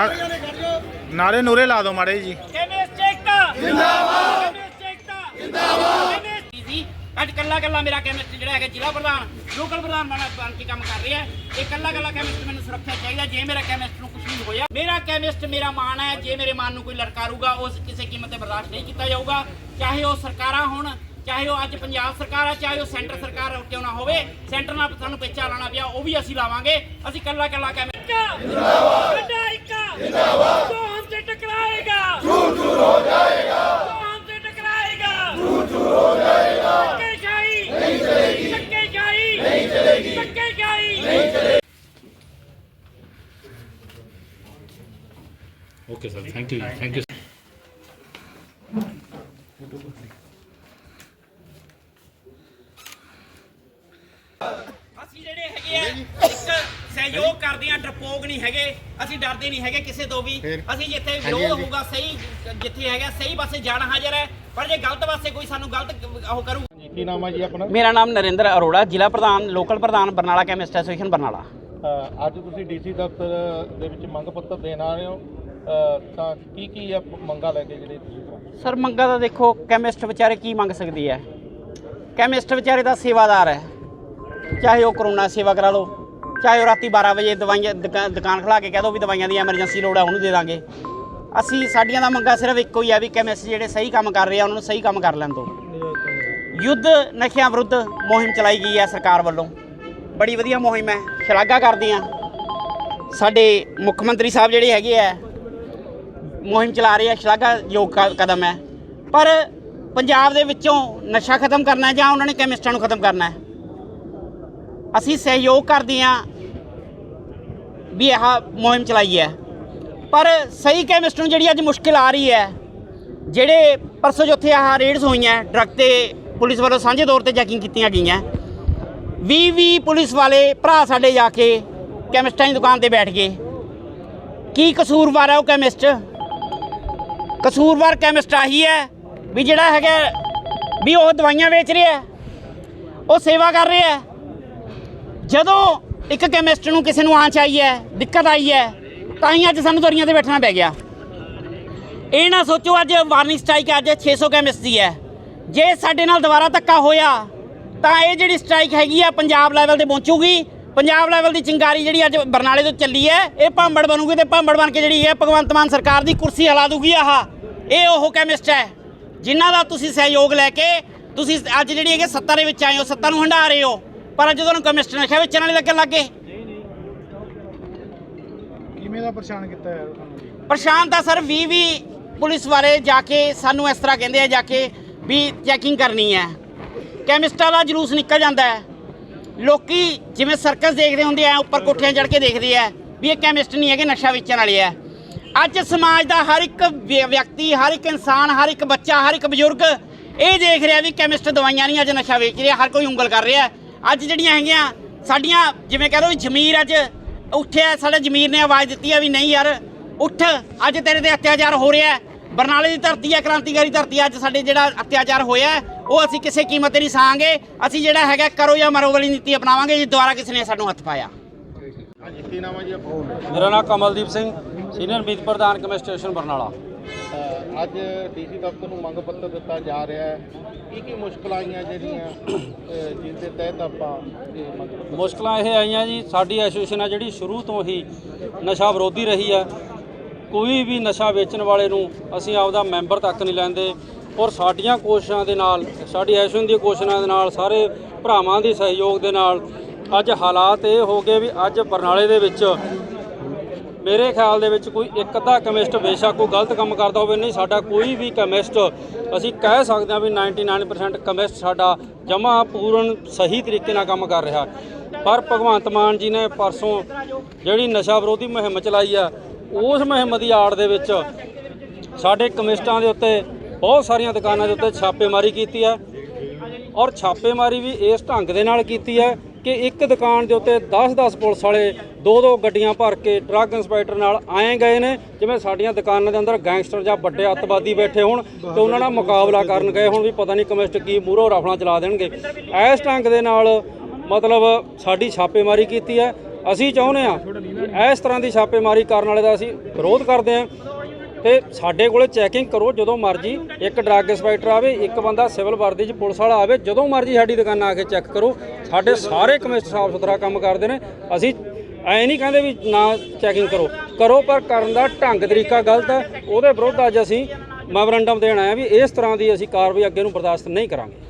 ਨਾਰੇ ਨੂਰੇ ਲਾ ਦਿਓ ਮਾੜੇ ਜੀ। ਕੈਮਿਸਟ ਏਕਤਾ ਜਿੰਦਾਬਾਦ। ਕੈਮਿਸਟ ਏਕਤਾ ਜਿੰਦਾਬਾਦ। ਜੀ ਅੱਜ ਕੱਲਾ ਕੱਲਾ ਮੇਰਾ ਕੈਮਿਸਟ ਜਿਹੜਾ ਹੈਗਾ ਜ਼ਿਲ੍ਹਾ ਪ੍ਰਧਾਨ ਲੋਕਲ ਪ੍ਰਧਾਨ ਬਣ ਬਣ ਕੇ ਕੰਮ ਕਰ ਰਿਹਾ। ਹੈ ਇਹ ਕੱਲਾ ਕੱਲਾ ਕੈਮਿਸਟ ਮੈਨੂੰ ਸੁਰੱਖਿਆ ਚਾਹੀਦਾ। ਜੇ ਮੇਰਾ ਕੈਮਿਸਟ ਨੂੰ ਕੁਝ ਵੀ ਹੋਇਆ ਮੇਰਾ ਕੈਮਿਸਟ ਮੇਰਾ ਮਾਣ ਹੈ। ਜੇ ਮੇਰੇ ਮਾਨ ਨੂੰ ਕੋਈ ਲੜਕਾਰੂਗਾ ਉਸ ਕਿਸੇ ਕੀਮਤ ਤੇ ਬਰਦਾਸ਼ਤ ਨਹੀਂ ਕੀਤਾ ਜਾਊਗਾ। ਚਾਹੇ ਉਹ ਸਰਕਾਰਾਂ ਹੋਣ ਚਾਹੇ ਉਹ ਅੱਜ ਪੰਜਾਬ ਸਰਕਾਰ ਆ ਚਾਹੇ ਉਹ ਸੈਂਟਰ ਸਰਕਾਰ ਕਿਉਂ ਨਾ ਹੋਵੇ ਸੈਂਟਰ ਨਾਲ ਸਾਨੂੰ ਪੇਚਾ ਲਾਣਾ ਪਿਆ ਉਹ ਵੀ ਅਸੀਂ ਲਾਵਾਂਗੇ। ਅਸੀਂ ਕੱਲਾ ਕੱਲਾ ਕੈਮਿਸਟ ਜਿੰਦਾਬਾਦ। जिंदाबाद हम से टकराएगा दूर दूर हो जाएगा हम से टकराएगा दूर दूर हो जाएगा धक्केशाही नहीं चलेगी धक्केशाही नहीं चलेगी धक्केशाही नहीं चलेगी okay sir thank you thank you ਅਸੀਂ ਜਿਹੜੇ ਹੈਗੇ ਆ ਇੱਕ ਸਹਿਯੋਗ ਕਰਦੇ ਆ ਡਰਪੋਕ ਨਹੀਂ ਹੈਗੇ ਅਸੀਂ ਡਰਦੇ ਨਹੀਂ ਹੈਗੇ ਕਿਸੇ ਤੋਂ ਵੀ। ਅਸੀਂ ਜਿੱਥੇ ਵਿਰੋਧ ਹੋਊਗਾ ਸਹੀ ਜਿੱਥੇ ਹੈਗਾ ਸਹੀ ਪਾਸੇ ਜਾਣ ਹਾਜ਼ਰ ਹੈ ਪਰ ਜੇ ਗਲਤ ਪਾਸੇ ਕੋਈ ਸਾਨੂੰ ਗਲਤ ਉਹ ਕਰੂ ਕੀ ਨਾਮ ਹੈ ਜੀ ਆਪਣਾ? ਮੇਰਾ ਨਾਮ ਨਰਿੰਦਰ ਅਰੋੜਾ ਜ਼ਿਲ੍ਹਾ ਪ੍ਰਧਾਨ ਲੋਕਲ ਪ੍ਰਧਾਨ ਬਰਨਾਲਾ ਕੈਮਿਸਟ ਐਸੋਸੀਏਸ਼ਨ ਬਰਨਾਲਾ। ਅ, ਅੱਜ ਤੁਸੀਂ ਡੀਸੀ ਦਫ਼ਤਰ ਦੇ ਵਿੱਚ ਮੰਗ ਪੱਤਰ ਦੇਣ ਆ ਰਹੇ ਹੋ। ਅ, ਤਾਂ ਕੀ ਕੀ ਆ ਮੰਗਾਂ ਲੈ ਕੇ ਜਿਹੜੇ ਤੁਸੀਂ ਸਰ ਮੰਗਾ ਤਾਂ ਦੇਖੋ ਕੈਮਿਸਟ ਵਿਚਾਰੇ ਕੀ ਮੰਗ ਸਕਦੀ ਹੈ? ਕੈਮਿਸਟ ਵਿਚਾਰੇ ਦਾ ਸੇਵਾਦਾਰ ਹੈ। ਚਾਹੇ ਉਹ ਕਰੋਨਾ ਸੇਵਾ ਕਰਾ ਲਓ, ਚਾਹੇ ਉਹ ਰਾਤੀ 12 ਵਜੇ ਦਵਾਈਆਂ, ਦੁਕਾ- ਦੁਕਾਨ ਖਲਾ ਕੇ ਕਹਿ ਦੋ ਵੀ ਦਵਾਈਆਂ ਦੀ ਐਮਰਜੈਂਸੀ ਲੋੜ ਹੈ ਉਹਨੂੰ ਦੇ ਦਾਂਗੇ। ਅਸੀਂ ਸਾਡੀਆਂ ਦਾ ਮੰਗਾ ਸਿਰਫ ਇੱਕੋ ਹੀ ਆ ਵੀ ਕੈਮਿਸਟ ਜਿਹੜੇ ਸਹੀ ਕੰਮ ਕਰ ਰਹੇ ਆ, ਉਹਨਾਂ ਨੂੰ ਸਹੀ ਕੰਮ ਕਰ ਲੈਣ ਦਿਓ ਯੁੱਧ ਨਸ਼ਿਆਂ ਵਿਰੁੱਧ ਮੁਹਿੰਮ ਚਲਾਈ ਗਈ ਹੈ ਸਰਕਾਰ ਵੱਲੋਂ। ਬੜੀ ਵਧੀਆ ਮੁਹਿੰਮ ਹੈ, ਸ਼ਲਾਘਾ ਕਰਦੇ ਆ ਸਾਡੇ ਮੁੱਖ ਮੰਤਰੀ ਸਾਹਿਬ ਜਿਹੜੇ ਹੈਗੇ ਆ, ਮੁਹਿੰਮ ਚਲਾ ਰਹੇ ਆ, ਸ਼ਲਾਘਾਯੋਗ ਕ- ਕਦਮ ਹੈ। ਪਰ ਪੰਜਾਬ ਦੇ ਵਿੱਚੋਂ ਨਸ਼ਾ ਖਤਮ ਕਰਨਾ ਜਾਂ ਉਹਨਾਂ ਨੇ ਕੈਮਿਸਟਾਂ ਨੂੰ ਖਤਮ ਕਰਨਾ ਹੈ? ਅਸੀਂ ਸਹਿਯੋਗ ਕਰਦੇ ਆ ਵੀ ਇਹ ਮੁਹਿੰਮ ਚਲਾਈ ਹੈ। ਪਰ ਸਹੀ ਕੈਮਿਸਟ ਨੂੰ ਜਿਹੜੀ ਅੱਜ ਮੁਸ਼ਕਿਲ ਆ ਰਹੀ ਹੈ, ਜਿਹੜੇ ਪਰਸੋਂ ਜਿੱਥੇ ਆਹ ਰੇਡਸ ਹੋਈਆਂ ਡਰੱਗ ਤੇ ਪੁਲਿਸ ਵੱਲੋਂ ਸਾਂਝੇ ਤੌਰ ਤੇ ਚੈਕਿੰਗ ਕੀਤੀਆਂ ਗਈਆਂ। 20 20 ਪੁਲਿਸ ਵਾਲੇ ਭਰਾ ਸਾਡੇ ਜਾ ਕੇ ਕੈਮਿਸਟਾਂ ਦੀ ਦੁਕਾਨ ਤੇ ਬੈਠ ਗਏ। ਕੀ ਕਸੂਰਵਾਰ ਹੈ ਉਹ ਕੈਮਿਸਟ ਕਸੂਰਵਾਰ ਕੈਮਿਸਟ ਆਹੀ ਹੈ ਵੀ ਜਿਹੜਾ ਹੈਗਾ ਵੀ ਉਹ ਦਵਾਈਆਂ ਵੇਚ ਰਿਹਾ ਉਹ ਸੇਵਾ ਕਰ ਰਿਹਾ ਜਦੋਂ ਇੱਕ ਕੈਮਿਸਟ ਨੂੰ ਕਿਸੇ ਨੂੰ ਆਂਚ ਆਈ ਹੈ, ਦਿੱਕਤ ਆਈ ਹੈ, ਤਾਂ ਹੀ ਅੱਜ ਸਾਨੂੰ ਦਰੀਆਂ ਤੇ ਬੈਠਣਾ ਪੈ ਗਿਆ। ਇਹ ਨਾ ਸੋਚੋ ਅੱਜ ਵਾਰਨਿੰਗ ਸਟ੍ਰਾਈਕ ਅੱਜ 600 ਕੈਮਿਸਟ ਦੀ ਹੈ। ਜੇ ਸਾਡੇ ਨਾਲ ਦੁਬਾਰਾ ਧੱਕਾ ਹੋਇਆ, ਤਾਂ ਇਹ ਜਿਹੜੀ ਸਟ੍ਰਾਈਕ ਹੈਗੀ ਆ, ਪੰਜਾਬ ਲੈਵਲ ਤੇ ਪਹੁੰਚੂਗੀ। ਪੰਜਾਬ ਲੈਵਲ ਦੀ ਚਿੰਗਾਰੀ ਜਿਹੜੀ ਅੱਜ ਬਰਨਾਲੇ ਤੋਂ ਚੱਲੀ ਹੈ, ਇਹ ਭਾਂਬੜ ਬਣੂਗੀ ਤੇ ਭਾਂਬੜ ਬਣ ਕੇ ਜਿਹੜੀ ਹੈ ਭਗਵੰਤ ਮਾਨ ਸਰਕਾਰ ਦੀ ਕੁਰਸੀ ਹਲਾ ਦੂਗੀ ਆਹ। ਇਹ ਉਹ ਕੈਮਿਸਟ ਹੈ, ਜਿਨ੍ਹਾਂ ਦਾ ਤੁਸੀਂ ਸਹਿਯੋਗ ਲੈ ਕੇ ਤੁਸੀਂ ਅੱਜ ਜਿਹੜੀ ਹੈਗੇ ਸੱਤਾ ਦੇ ਵਿੱਚ ਆਏ ਹੋ, ਸੱਤਾ ਨੂੰ ਹੰਢਾ ਰਹੇ ਹੋ। ਪਰ ਅੱਜ ਤੁਹਾਨੂੰ ਕੈਮਿਸਟ ਨਸ਼ਾ ਵੇਚਣ ਵਾਲੇ ਲੱਗਣ ਲੱਗੇ। ਕਿਵੇਂ ਦਾ ਪਰੇਸ਼ਾਨ ਕੀਤਾ ਯਾਰ ਤੁਹਾਨੂੰ ਜੀ? ਪਰੇਸ਼ਾਨ ਤਾਂ ਸਰ 20 20 ਪੁਲਿਸ ਵਾਲੇ ਜਾ ਕੇ ਸਾਨੂੰ ਇਸ ਤਰ੍ਹਾਂ ਕਹਿੰਦੇ ਆ ਜਾ ਕੇ ਵੀ ਚੈਕਿੰਗ ਕਰਨੀ ਹੈ। ਕੈਮਿਸਟਾਂ ਦਾ ਜਲੂਸ ਨਿਕਲ ਜਾਂਦਾ ਹੈ। ਲੋਕੀ ਜਿਵੇਂ ਸਰਕਸ ਦੇਖਦੇ ਹੁੰਦੇ ਆ ਉੱਪਰ ਕੋਠਿਆਂ ਚੜ੍ਹ ਕੇ ਦੇਖਦੇ ਆ ਵੀ ਇਹ ਕੈਮਿਸਟ ਨਹੀਂ ਹੈਗੇ ਨਸ਼ਾ ਵੇਚਣ ਵਾਲੇ ਆ। ਅੱਜ ਸਮਾਜ ਦਾ ਹਰ ਇੱਕ ਵਿ- ਵਿਅਕਤੀ ਹਰ ਇੱਕ ਇਨਸਾਨ ਹਰ ਇੱਕ ਬੱਚਾ ਹਰ ਇੱਕ ਬਜ਼ੁਰਗ ਇਹ ਦੇਖ ਰਿਹਾ ਵੀ ਕੈਮਿਸਟ ਦਵਾਈਆਂ ਨਹੀਂ ਅੱਜ ਨਸ਼ਾ ਵੇਚ ਰਿਹਾ ਹਰ ਕੋਈ ਉਂਗਲ ਕਰ ਰਿਹਾ। ਅੱਜ ਜਿਹੜੀਆਂ ਹੈਗੀਆਂ ਸਾਡੀਆਂ ਜਿਵੇਂ ਕਹ ਲਓ ਵੀ ਜ਼ਮੀਰ ਅੱਜ ਉੱਠਿਆ ਸਾਡੇ ਜ਼ਮੀਰ ਨੇ ਆਵਾਜ਼ ਦਿੱਤੀ ਆ ਵੀ ਨਹੀਂ ਯਾਰ ਉੱਠ ਅੱਜ ਤੇਰੇ ਤੇ ਅਤਿਆਚਾਰ ਹੋ ਰਿਹਾ। ਬਰਨਾਲੇ ਦੀ ਧਰਤੀ ਹੈ ਕ੍ਰਾਂਤੀਕਾਰੀ ਧਰਤੀ ਅੱਜ ਸਾਡੇ ਜਿਹੜਾ ਅਤਿਆਚਾਰ ਹੋਇਆ ਉਹ ਅਸੀਂ ਕਿਸੇ ਕੀਮਤ ਤੇ ਨਹੀਂ ਸਾਂਗੇ। ਅਸੀਂ ਜਿਹੜਾ ਹੈਗਾ ਕਰੋ ਜਾਂ ਮਰੋ ਵਾਲੀ ਨੀਤੀ ਅਪਣਾਵਾਂਗੇ ਜੇ ਦੁਬਾਰਾ ਕਿਸੇ ਨੇ ਸਾਨੂੰ ਹੱਥ ਪਾਇਆ। ਹਾਂਜੀ ਕੀ ਨਾਮ ਹੈ ਜੀ ਆਪਣਾ? ਮੇਰਾ ਨਾਮ ਕਮਲਦੀਪ ਸਿੰਘ ਸੀਨੀਅਰ ਮੀਤ ਪ੍ਰਧਾਨ ਕਮਿਸ਼ਨ ਸਟੇਸ਼ਨ ਬਰਨਾਲਾ। ਅੱਜ ਡੀਸੀ ਦਫ਼ਤਰ ਨੂੰ ਮੰਗ ਪੱਤਰ ਦਿੱਤਾ ਜਾ ਰਿਹਾ ਹੈ। ਕੀ ਕੀ ਮੁਸ਼ਕਲਾਂ ਆਈਆਂ ਜਿਹੜੀਆਂ ਜਿਸ ਦੇ ਤਹਿਤ ਆਪਾਂ ਇਹ ਮੁਸ਼ਕਲਾਂ ਇਹ ਆਈਆਂ ਜੀ, ਸਾਡੀ ਐਸੋਸੀਏਸ਼ਨ ਆ ਜਿਹੜੀ ਸ਼ੁਰੂ ਤੋਂ ਹੀ ਨਸ਼ਾ ਵਿਰੋਧੀ ਰਹੀ ਹੈ ਕੋਈ ਵੀ ਨਸ਼ਾ ਵੇਚਣ ਵਾਲੇ ਨੂੰ ਅਸੀਂ ਆਪਦਾ ਮੈਂਬਰ ਤੱਕ ਨਹੀਂ ਲੈਂਦੇ ਔਰ ਸਾਡੀਆਂ ਕੋਸ਼ਿਸ਼ਾਂ ਦੇ ਨਾਲ, ਸਾਡੀ ਐਸੋਸੀਏਸ਼ਨ ਦੀਆਂ ਕੋਸ਼ਿਸ਼ਾਂ ਦੇ ਨਾਲ, ਸਾਰੇ ਭਰਾਵਾਂ ਦੇ ਸਹਿਯੋਗ ਦੇ ਨਾਲ ਅੱਜ ਹਾਲਾਤ ਇਹ ਹੋ ਗਏ ਵੀ ਅੱਜ ਬਰਨਾਲੇ ਦੇ ਵਿੱਚ ਮੇਰੇ ਖਿਆਲ ਦੇ ਵਿੱਚ ਕੋਈ ਇੱਕ ਅੱਧਾ ਕੈਮਿਸਟ ਬੇਸ਼ੱਕ ਕੋਈ ਗਲਤ ਕੰਮ ਕਰਦਾ ਹੋਵੇ, ਨਹੀਂ, ਸਾਡਾ ਕੋਈ ਵੀ ਕੈਮਿਸਟ, ਅਸੀਂ ਕਹਿ ਸਕਦੇ ਹਾਂ ਵੀ 99% ਕੈਮਿਸਟ ਸਾਡਾ ਜਮਾ ਪੂਰਨ ਸਹੀ ਤਰੀਕੇ ਨਾਲ ਕੰਮ ਕਰ ਰਿਹਾ। ਪਰ ਭਗਵੰਤ ਮਾਨ ਜੀ ਨੇ ਪਰਸੋਂ ਜਿਹੜੀ ਨਸ਼ਾ ਵਿਰੋਧੀ ਮੁਹਿੰਮ ਚਲਾਈ ਆ, ਉਸ ਮੁਹਿੰਮ ਦੀ ਆੜ ਦੇ ਵਿੱਚ ਸਾਡੇ ਕਮਿਸਟਾਂ ਦੇ ਉੱਤੇ ਬਹੁਤ ਸਾਰੀਆਂ ਦੁਕਾਨਾਂ ਦੇ ਉੱਤੇ ਛਾਪੇਮਾਰੀ ਕੀਤੀ ਹੈ ਔਰ ਛਾਪੇਮਾਰੀ ਵੀ ਇਸ ਢੰਗ ਦੇ ਨਾਲ ਕੀਤੀ ਹੈ ਕਿ ਇੱਕ ਦੁਕਾਨ ਦੇ ਉੱਤੇ 10-10 ਪੁਲਿਸ ਵਾਲੇ ਦੋ ਦੋ ਗੱਡੀਆਂ ਭਰ ਕੇ ਡਰੱਗ ਇੰਸਪੈਕਟਰ ਨਾਲ ਆਏ ਗਏ ਨੇ, ਜਿਵੇਂ ਸਾਡੀਆਂ ਦੁਕਾਨਾਂ ਦੇ ਅੰਦਰ ਗੈਂਗਸਟਰ ਜਾਂ ਵੱਡੇ ਅੱਤਵਾਦੀ ਬੈਠੇ ਹੋਣ ਤੇ ਉਹਨਾਂ ਨਾਲ ਮੁਕਾਬਲਾ ਕਰਨ ਗਏ ਹੁਣ ਵੀ ਪਤਾ ਨਹੀਂ ਕਮਿਸਟ ਕੀ ਮੂਹਰੋਂ ਰਫਲਾਂ ਚਲਾ ਦੇਣਗੇ। ਇਸ ਢੰਗ ਦੇ ਨਾਲ ਮਤਲਬ ਸਾਡੀ ਛਾਪੇਮਾਰੀ ਕੀਤੀ ਹੈ। ਅਸੀਂ ਚਾਹੁੰਦੇ ਆ ਇਸ ਤਰ੍ਹਾਂ ਦੀ ਛਾਪੇਮਾਰੀ ਕਰਨ ਵਾਲੇ ਦਾ ਅਸੀਂ ਵਿਰੋਧ ਕਰਦੇ ਹਾਂ। ਤੇ ਸਾਡੇ ਕੋਲੇ ਚੈਕਿੰਗ ਕਰੋ, ਜਦੋਂ ਮਰਜ਼ੀ। ਇੱਕ ਡਰੱਗ ਇੰਸਪੈਕਟਰ ਆਵੇ, ਇੱਕ ਬੰਦਾ ਸਿਵਲ ਵਰਦੀ 'ਚ ਪੁਲਿਸ ਵਾਲਾ ਆਵੇ, ਜਦੋਂ ਮਰਜ਼ੀ ਸਾਡੀ ਦੁਕਾਨਾਂ ਆ ਕੇ ਚੈੱਕ ਕਰੋ। ਸਾਡੇ ਸਾਰੇ ਕਮਿਸਟ ਸਾਫ਼ ਸੁਥਰਾ ਕੰਮ ਕਰਦੇ ਨੇ। ਅਸੀਂ ਐ ਨਹੀਂ ਕਹਿੰਦੇ ਵੀ ਨਾ ਚੈਕਿੰਗ ਕਰੋ। ਕਰੋ, ਪਰ ਕਰਨ ਦਾ ਢੰਗ, ਤਰੀਕਾ ਗਲਤ ਹੈ। ਉਹਦੇ ਵਿਰੁੱਧ ਅੱਜ ਅਸੀਂ ਮੈਮੋਰੰਡਮ ਦੇਣ ਆਏ ਆ ਵੀ ਇਸ ਤਰ੍ਹਾਂ ਦੀ ਅਸੀਂ ਕਾਰਵਾਈ ਅੱਗੇ ਨੂੰ ਬਰਦਾਸ਼ਤ ਨਹੀਂ ਕਰਾਂਗੇ।